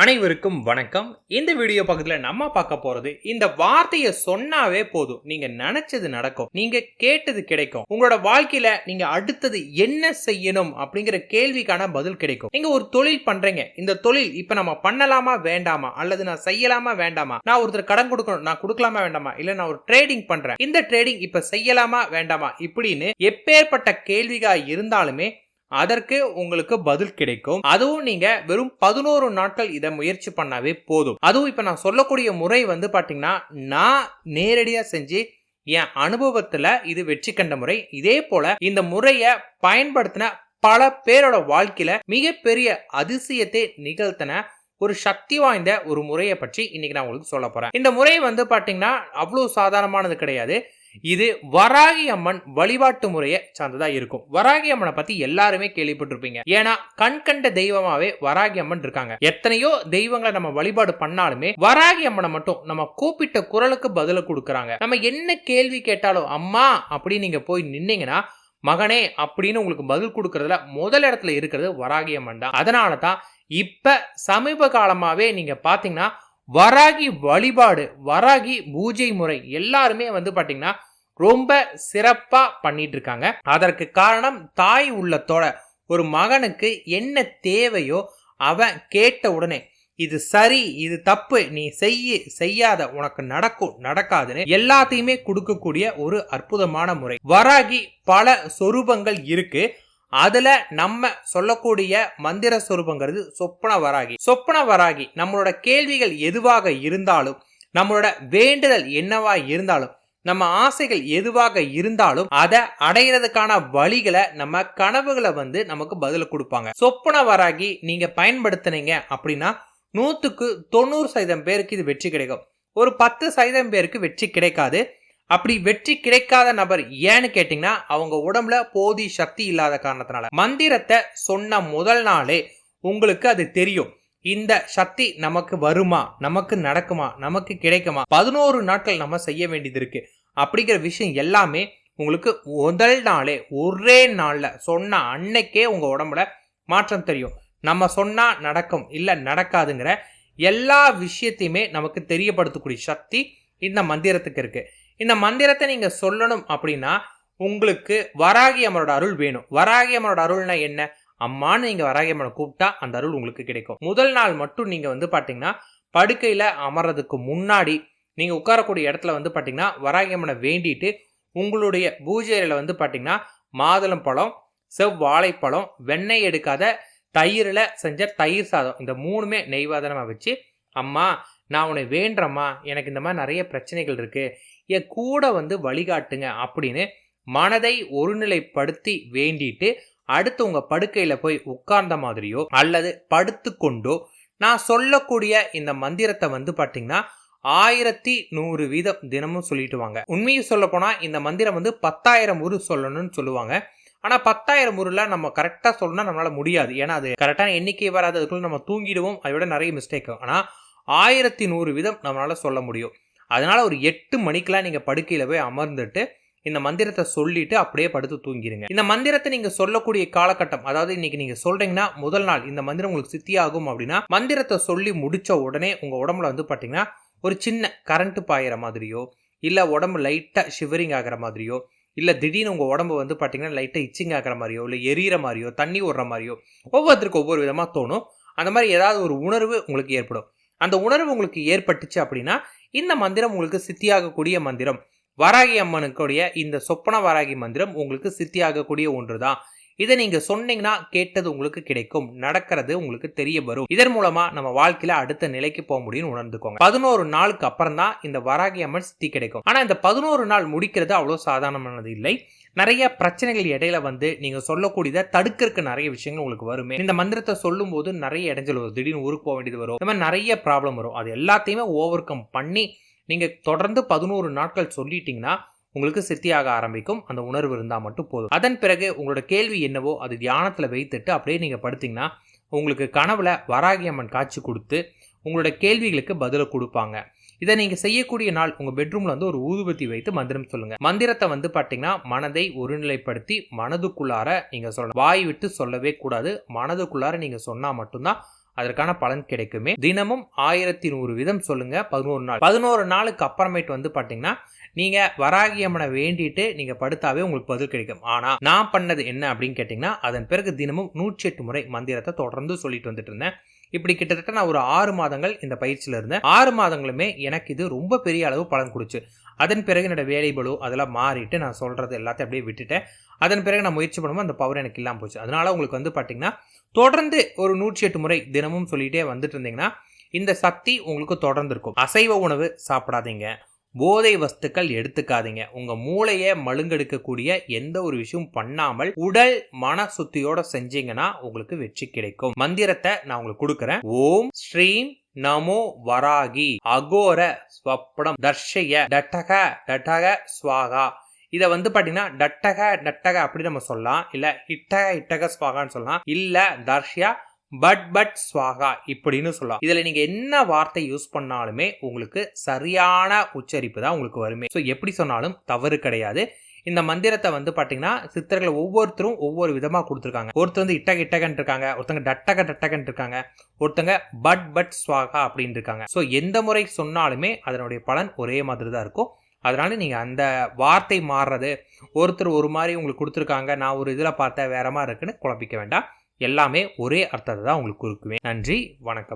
அனைவருக்கும் வணக்கம். இந்த வீடியோ பக்கத்தில் நம்ம பார்க்க போறது இந்த வார்த்தையை சொன்னாவே போதும். நீங்க நினைச்சது நடக்கும். நீங்க கேட்டது கிடைக்கும். உங்களோட வாழ்க்கையில நீங்க அடுத்தது என்ன செய்யணும் அப்படிங்கிற கேள்விக்கான பதில் கிடைக்கும். நீங்க ஒரு தொழில் பண்றீங்க. இந்த தொழில் இப்ப நம்ம பண்ணலாமா வேண்டாமா? அல்லது நான் செய்யலாமா வேண்டாமா? நான் ஒருத்தர் கடன் கொடுக்கணும். நான் கொடுக்கலாமா வேண்டாமா? இல்ல நான் ஒரு ட்ரேடிங் பண்றேன். இந்த ட்ரேடிங் இப்ப செய்யலாமா வேண்டாமா? இப்படின்னு எப்பேற்பட்ட கேள்விகா இருந்தாலுமே அதற்கு உங்களுக்கு பதில் கிடைக்கும். அதுவும் நீங்க வெறும் பதினோரு நாட்கள் இதை முயற்சி பண்ணாவே போதும். அதுவும் இப்ப நான் சொல்லக்கூடிய முறை வந்து பாத்தீங்கன்னா நான் நேரடியா செஞ்சு என் அனுபவத்துல இது வெற்றி கண்ட முறை. இதே போல இந்த முறைய பயன்படுத்தின பல பேரோட வாழ்க்கையில மிகப்பெரிய அதிசயத்தை நிகழ்த்தின ஒரு சக்தி வாய்ந்த ஒரு முறையை பற்றி இன்னைக்கு நான் உங்களுக்கு சொல்ல போறேன். இந்த முறை வந்து பாத்தீங்கன்னா அவ்வளவு சாதாரணமானது கிடையாது. இது வராகி அம்மன் வழிபாட்டு முறையை சார்ந்ததா இருக்கும். வராகி அம்மனை பத்தி எல்லாருமே கேள்விப்பட்டிருப்பீங்க. ஏன்னா கண் கண்ட தெய்வமாவே வராகி அம்மன் இருக்காங்க. எத்தனையோ தெய்வங்களை நம்ம வழிபாடு பண்ணாலுமே வராகி அம்மனை மட்டும் நம்ம கூப்பிட்ட குரலுக்கு பதில கொடுக்கறாங்க. நம்ம என்ன கேள்வி கேட்டாலும் அம்மா அப்படின்னு நீங்க போய் நின்னீங்கன்னா மகனே அப்படின்னு உங்களுக்கு பதில் கொடுக்கறதுல முதல் இடத்துல இருக்கிறது வராகி அம்மன் தான். அதனால தான் இப்ப சமீப காலமாவே நீங்க பாத்தீங்கன்னா வராகி வழிபாடு வராகி பூஜை முறை எல்லாருமே வந்து பார்த்தீங்கன்னா ரொம்ப சிறப்பா பண்ணிட்டு இருக்காங்க அதற்கு காரணம் தாய் உள்ளத்தோட ஒரு மகனுக்கு என்ன தேவையோ அவன் கேட்ட உடனே இது சரி இது தப்பு நீ செய்ய செய்யாத உனக்கு நடக்கும் நடக்காதுன்னு எல்லாத்தையுமே கொடுக்கக்கூடிய ஒரு அற்புதமான முறை. வராகி பல சொரூபங்கள் இருக்கு. அதுல நம்ம சொல்லக்கூடிய மந்திர சொரூபங்கிறது சொப்பன வராகி. சொப்பன வராகி நம்மளோட கேள்விகள் எதுவாக இருந்தாலும் நம்மளோட வேண்டுதல் என்னவா இருந்தாலும் நம்ம ஆசைகள் எதுவாக இருந்தாலும் அதை அடையிறதுக்கான வழிகளை நம்ம கனவுகளை வந்து நமக்கு பதில் கொடுப்பாங்க. சொப்பன வராகி நீங்க பயன்படுத்தினீங்க அப்படின்னா நூத்துக்கு தொண்ணூறு சதவீதம் பேருக்கு இது வெற்றி கிடைக்கும். ஒரு பத்து சதவீதம் பேருக்கு வெற்றி கிடைக்காது. அப்படி வெற்றி கிடைக்காத நபர் ஏன்னு கேட்டீங்கன்னா அவங்க உடம்புல போதி சக்தி இல்லாத காரணத்தினால. மந்திரத்தை சொன்ன முதல் நாளே உங்களுக்கு அது தெரியும். இந்த சக்தி நமக்கு வருமா? நமக்கு நடக்குமா? நமக்கு கிடைக்குமா? பதினோரு நாட்கள் நம்ம செய்ய வேண்டியது இருக்கு. அப்படிங்கிற விஷயம் எல்லாமே உங்களுக்கு முதல் நாளே ஒரே நாளில் சொன்ன அன்னைக்கே உங்க உடம்புல மாற்றம் தெரியும். நம்ம சொன்னா நடக்கும் இல்ல நடக்காதுங்கிற எல்லா விஷயத்தையுமே நமக்கு தெரியப்படுத்தக்கூடிய சக்தி இந்த மந்திரத்துக்கு இருக்குது இந்த மந்திரத்தை நீங்கள் சொல்லணும் அப்படின்னா உங்களுக்கு வராகி அம்மனோட அருள் வேணும். வராகி அம்மனோட அருள்னா என்ன? அம்மான்னு நீங்கள் வராகி அம்மனை கூப்பிட்டா அந்த அருள் உங்களுக்கு கிடைக்கும். முதல் நாள் மட்டும் நீங்கள் வந்து பார்த்தீங்கன்னா படுக்கையில் அமர்றதுக்கு முன்னாடி நீங்கள் உட்காரக்கூடிய இடத்துல வந்து பார்த்தீங்கன்னா வராகி அம்மனை வேண்டிட்டு உங்களுடைய பூஜை வந்து பார்த்தீங்கன்னா மாதுளம் பழம் செவ்வாழைப்பழம் வெண்ணெய் எடுக்காத தயிரில் செஞ்ச தயிர் சாதம். இந்த மூணுமே நெய்வாதனமாக வச்சு அம்மா நான் உன்னை வேண்டுறம்மா எனக்கு இந்த மாதிரி நிறைய பிரச்சனைகள் இருக்குது என் கூட வந்து வழிகாட்டுங்க அப்படின்னு மனதை ஒருநிலைப்படுத்தி வேண்டிட்டு அடுத்து உங்கள் படுக்கையில் போய் உட்கார்ந்த மாதிரியோ அல்லது படுத்து கொண்டோ நான் சொல்லக்கூடிய இந்த மந்திரத்தை வந்து பார்த்தீங்கன்னா ஆயிரத்தி நூறு வீதம் தினமும் சொல்லிட்டு வாங்க உண்மையை சொல்ல போனால் இந்த மந்திரம் வந்து பத்தாயிரம் உரு சொல்லணும்னு சொல்லுவாங்க. ஆனால் பத்தாயிரம் முறையில நம்ம கரெக்டாக சொல்லணும்னா நம்மளால் முடியாது. ஏன்னா அது கரெக்டான எண்ணிக்கை வராததுக்குள்ள நம்ம தூங்கிடுவோம். அதை விட நிறைய மிஸ்டேக் ஆனால் ஆயிரத்தி நூறு வீதம் நம்மளால் சொல்ல முடியும். அதனால் ஒரு எட்டு மணிக்கெலாம் நீங்கள் படுக்கையில் போய் அமர்ந்துட்டு இந்த மந்திரத்தை சொல்லிட்டு அப்படியே படுத்து தூங்கிடுங்க இந்த மந்திரத்தை நீங்க சொல்லக்கூடிய காலகட்டம் அதாவது இன்னைக்கு நீங்க சொல்றீங்கன்னா முதல் நாள் இந்த மந்திரம் உங்களுக்கு சித்தியாகும் அப்படின்னா மந்திரத்தை சொல்லி முடிச்ச உடனே உங்க உடம்புல வந்து பாத்தீங்கன்னா ஒரு சின்ன கரண்ட் பாயிற மாதிரியோ இல்ல உடம்பு லைட்டா ஷிவரிங் ஆகிற மாதிரியோ இல்லை திடீர்னு உங்கள் உடம்பு வந்து பார்த்தீங்கன்னா லைட்டாக இச்சிங் ஆகிற மாதிரியோ இல்லை எரியிற மாதிரியோ தண்ணி ஓடுற மாதிரியோ ஒவ்வொருத்தருக்கும் ஒவ்வொரு விதமாக தோணும். அந்த மாதிரி ஏதாவது ஒரு உணர்வு உங்களுக்கு ஏற்படும். அந்த உணர்வு உங்களுக்கு ஏற்பட்டுச்சு அப்படின்னா இந்த மந்திரம் உங்களுக்கு சித்தியாகக்கூடிய மந்திரம். வராகி அம்மனுக்குடைய இந்த சொப்பன வராகி மந்திரம் உங்களுக்கு சித்தியாகக்கூடிய ஒன்று தான் இதை நீங்க சொன்னீங்கன்னா கேட்டது உங்களுக்கு கிடைக்கும். நடக்கிறது உங்களுக்கு தெரிய வரும். இதன் மூலமா நம்ம வாழ்க்கையில அடுத்த நிலைக்கு போக முடியும்னு உணர்ந்துக்கோங்க. பதினோரு நாளுக்கு அப்புறம் தான் இந்த வராகி அம்மன் சித்தி கிடைக்கும். ஆனா இந்த பதினோரு நாள் முடிக்கிறது அவ்வளவு சாதாரணமானது இல்லை. நிறைய பிரச்சனைகள் இடையில வந்து நீங்க சொல்லக்கூடியதை தடுக்கிறதுக்கு நிறைய விஷயங்கள் உங்களுக்கு வருமே. இந்த மந்திரத்தை சொல்லும் போது நிறைய இடைஞ்சல் வரும். திடீர்னு ஊருக்கு போக வேண்டியது வரும். இந்த மாதிரி நிறைய ப்ராப்ளம் வரும். அது எல்லாத்தையுமே ஓவர் கம் பண்ணி நீங்க தொடர்ந்து பதினோரு நாட்கள் சொல்லிட்டீங்கன்னா உங்களுக்கு சித்தியாக ஆரம்பிக்கும். அந்த உணர்வு இருந்தால் மட்டும் போதும். அதன் பிறகு உங்களோட கேள்வி என்னவோ அது தியானத்தில் வைத்துட்டு அப்படியே நீங்கள் படுத்திங்கன்னா உங்களுக்கு கனவுல வராகி அம்மன் காட்சி கொடுத்து உங்களோட கேள்விகளுக்கு பதிலை கொடுப்பாங்க. இதை நீங்கள் செய்யக்கூடிய நாள் உங்கள் பெட்ரூமில் வந்து ஒரு ஊதுபத்தி வைத்து மந்திரம் சொல்லுங்கள் மந்திரத்தை வந்து பார்த்தீங்கன்னா மனதை ஒருநிலைப்படுத்தி மனதுக்குள்ளார நீங்கள் சொல்லணும் வாய் விட்டு சொல்லவே கூடாது. மனதுக்குள்ளார நீங்கள் சொன்னால் மட்டும்தான் அதற்கான பலன் கிடைக்குமே. தினமும் ஆயிரத்தி நூறு விதம் சொல்லுங்க பதினோரு நாள். பதினோரு நாளுக்கு அப்புறமேட்டு வந்து பார்த்தீங்கன்னா நீங்க வராகி அம்மனை வேண்டிட்டு நீங்க படுத்தாவே உங்களுக்கு பதில் கிடைக்கும். ஆனா நான் பண்ணது என்ன அப்படின்னு கேட்டீங்கன்னா அதன் பிறகு தினமும் நூற்றி எட்டு முறை மந்திரத்தை தொடர்ந்து சொல்லிட்டு வந்துட்டு இருந்தேன். இப்படி கிட்டத்தட்ட நான் ஒரு ஆறு மாதங்கள் இந்த பயிற்சியில் இருந்தேன். ஆறு மாதங்களுமே எனக்கு இது ரொம்ப பெரிய அளவு பலன் கொடுச்சு அதன் பிறகு என்னோட வேலைபலு அதெல்லாம் மாறிட்டு நான் சொல்கிறது எல்லாத்தையும் அப்படியே விட்டுட்டேன். அதன் பிறகு நான் முயற்சி பண்ணும்போது அந்த பவர் எனக்கு இல்லாமல் போச்சு. அதனால உங்களுக்கு வந்து பார்த்தீங்கன்னா தொடர்ந்து ஒரு நூற்றி எட்டு முறை தினமும் சொல்லிகிட்டே வந்துட்டு இருந்தீங்கன்னா இந்த சக்தி உங்களுக்கு தொடர்ந்து இருக்கும் அசைவ உணவு சாப்பிடாதீங்க. போதை வஸ்துக்கள் எடுத்துக்காதீங்க. உங்க மூளையை மழுங்கெடுக்கக்கூடிய எந்த ஒரு விஷயம் பண்ணாமல் உடல் மன சுத்தியோட செஞ்சீங்கன்னா உங்களுக்கு வெற்றி கிடைக்கும். மந்திரத்தை நான் உங்களுக்கு கொடுக்குறேன். ஓம் ஸ்ரீம் நமோ வராகி. அகோர ஸ்வப்னம். தர்ஷய டட்டக டட்டக ஸ்வாகா. இதை வந்து பார்த்தீங்கன்னா டட்டக டட்டக அப்படி நம்ம சொல்லலாம். இல்லை இட்டக இட்டக ஸ்வாகான்னு சொல்லலாம். இல்லை தர்ஷியா பட் பட் ஸ்வாகா இப்படின்னு சொல்லலாம். இதில் நீங்கள் என்ன வார்த்தை யூஸ் பண்ணாலுமே உங்களுக்கு சரியான உச்சரிப்பு தான் உங்களுக்கு வருமே. ஸோ எப்படி சொன்னாலும் தவறு கிடையாது. இந்த மந்திரத்தை வந்து பார்த்தீங்கன்னா சித்தர்கள் ஒவ்வொருத்தரும் ஒவ்வொரு விதமாக கொடுத்துருக்காங்க. ஒருத்தர் வந்து இட்டக இட்டகன் இருக்காங்க. ஒருத்தங்க டட்டக டட்டகன் இருக்காங்க. ஒருத்தங்க பட் பட் ஸ்வாகா அப்படின்னு இருக்காங்க. ஸோ எந்த முறை சொன்னாலுமே அதனுடைய பலன் ஒரே மாதிரி தான் இருக்கும். அதனால நீங்கள் அந்த வார்த்தை மாறுறது ஒருத்தர் ஒரு மாதிரி உங்களுக்கு கொடுத்துருக்காங்க நான் ஒரு இதில் பார்த்தேன் வேற மாதிரி இருக்குன்னு குழப்பிக்க வேண்டாம். எல்லாமே ஒரே அர்த்தத்தை தான் உங்களுக்கு இருக்குமே நன்றி வணக்கம்.